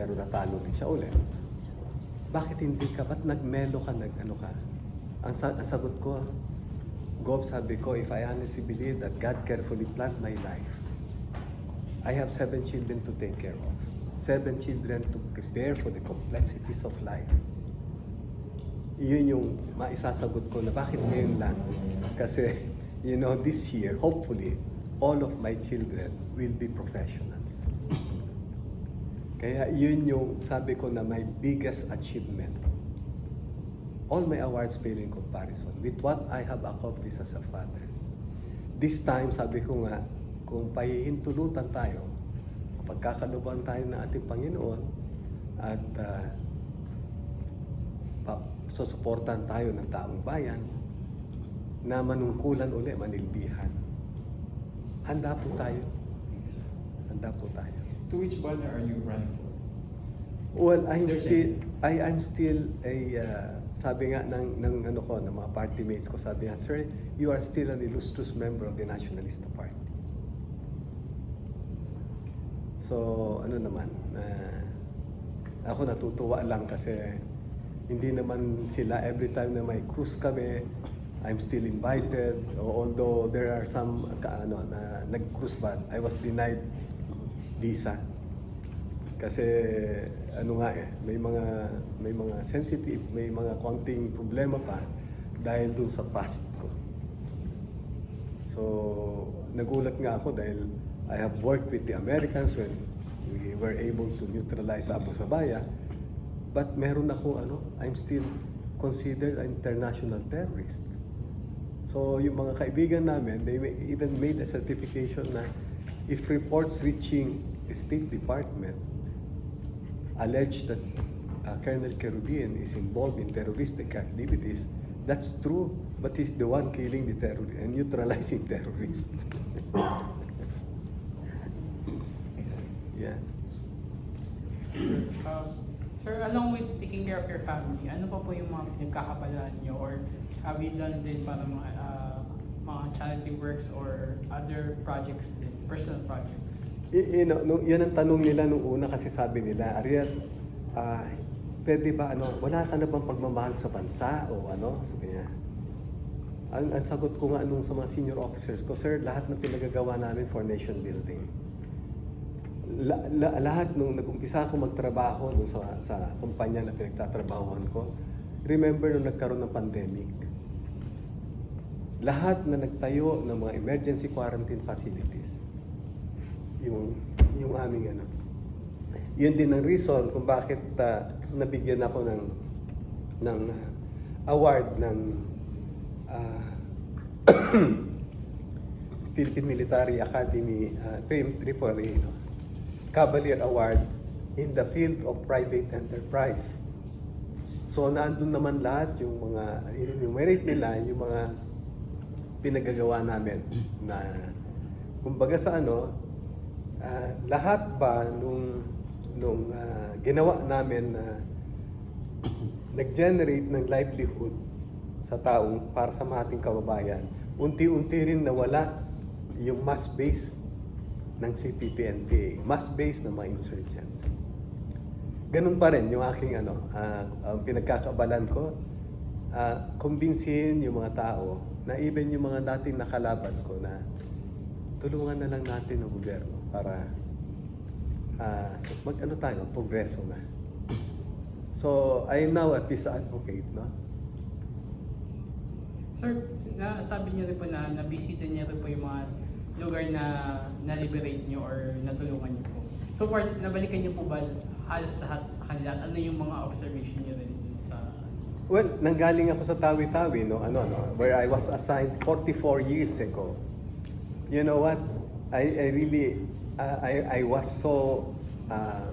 pero natalo din siya ulit. Bakit hindi ka? Ba't nagmelo ka, nag ano ka? Ang, sa- ang sagot ko, Gob, sabi ko, if I honestly believe that God carefully planned my life, I have seven children to take care of. Seven children to prepare for the complexities of life. Yun yung maisasagot ko na bakit ngayon lang. Kasi, you know, this year, hopefully, all of my children will be professionals. Kaya yun yung sabi ko na my biggest achievement. All my awards pale in comparison with what I have accomplished as a father. This time, sabi ko nga, kung pahihintulutan tayo, pagkakaluban tayo ng ating Panginoon, at uh, susuportan tayo ng taong bayan, na manungkulan uli, manilbihan. Handa po tayo. Handa po tayo. To which banner are you running for? Well, I'm There's still I I'm still a uh, sabi nga ng ng ano ko ng mga party mates ko sabi nga sir you are still an illustrious member of the Nationalista Party. So ano naman uh, ako natutuwa lang kasi hindi naman sila every time na may cruise kami I'm still invited although there are some ano na nag-cruise but I was denied visa kasi ano nga eh, may mga may mga sensitive, may mga konting problema pa dahil dun sa past ko. So, nagulat nga ako dahil I have worked with the Americans when we were able to neutralize Abu Sabaya. But meron ako ano, I'm still considered an international terrorist. So, yung mga kaibigan namin, they even made a certification na if reports reaching the State Department allege that uh, Colonel Kerubian is involved in terroristic activities, that's true, but he's the one killing the terrorists and neutralizing terrorists. yeah. Um, sir, along with taking care of your family, ano pa po yung mga pinagkakabalaan nyo or have you done din para mga, uh, mga charity works or other projects din, personal projects? Y- you know, nung, yan ang tanong nila nung una kasi sabi nila, Ariel, ah, pwede ba ano, wala ka na bang pagmamahal sa bansa o ano? Sabi niya. Ang, ang sagot ko nga nung sa mga senior officers ko, sir, lahat ng pinagagawa namin for nation building. La, la- lahat nung nag-umpisa ako magtrabaho nung sa, sa kumpanya na pinagtatrabahuhan ko, remember nung nagkaroon ng pandemic, lahat na nagtayo ng mga emergency quarantine facilities, yung yung aming ano. Yun din ang reason kung bakit ah, nabigyan ako ng ng ah, award ng ah, Philippine Military Academy uh, Triple A, no? Cavalier Award in the field of private enterprise. So naandun naman lahat yung mga enumerate nila yung mga pinagagawa namin na kumbaga sa ano ah, lahat ba nung nung ah, ginawa namin na nag-generate ng livelihood sa taong para sa ating kababayan unti-unti rin nawala yung mass base ng CPP-NPA, mass base ng mga insurgents. Ganun pa rin yung aking ano, ah, ang pinagkakabalan ko, ah, kumbinsihin yung mga tao na even yung mga dating nakalaban ko na tulungan na lang natin ng gobyerno para ah, so mag ano tayo, progreso na. So, I am now a peace advocate, no? Sir, na, sabi niyo rin po na nabisita niyo rin po yung mga lugar na na-liberate niyo or natulungan niyo po. So far, nabalikan niyo po ba halos lahat sa kanila? Ano yung mga observation niyo rin. Well, nanggaling ako sa Tawi-Tawi, no, ano, no, where I was assigned 44 years ago. You know what? I, I really, uh, I, I was so uh,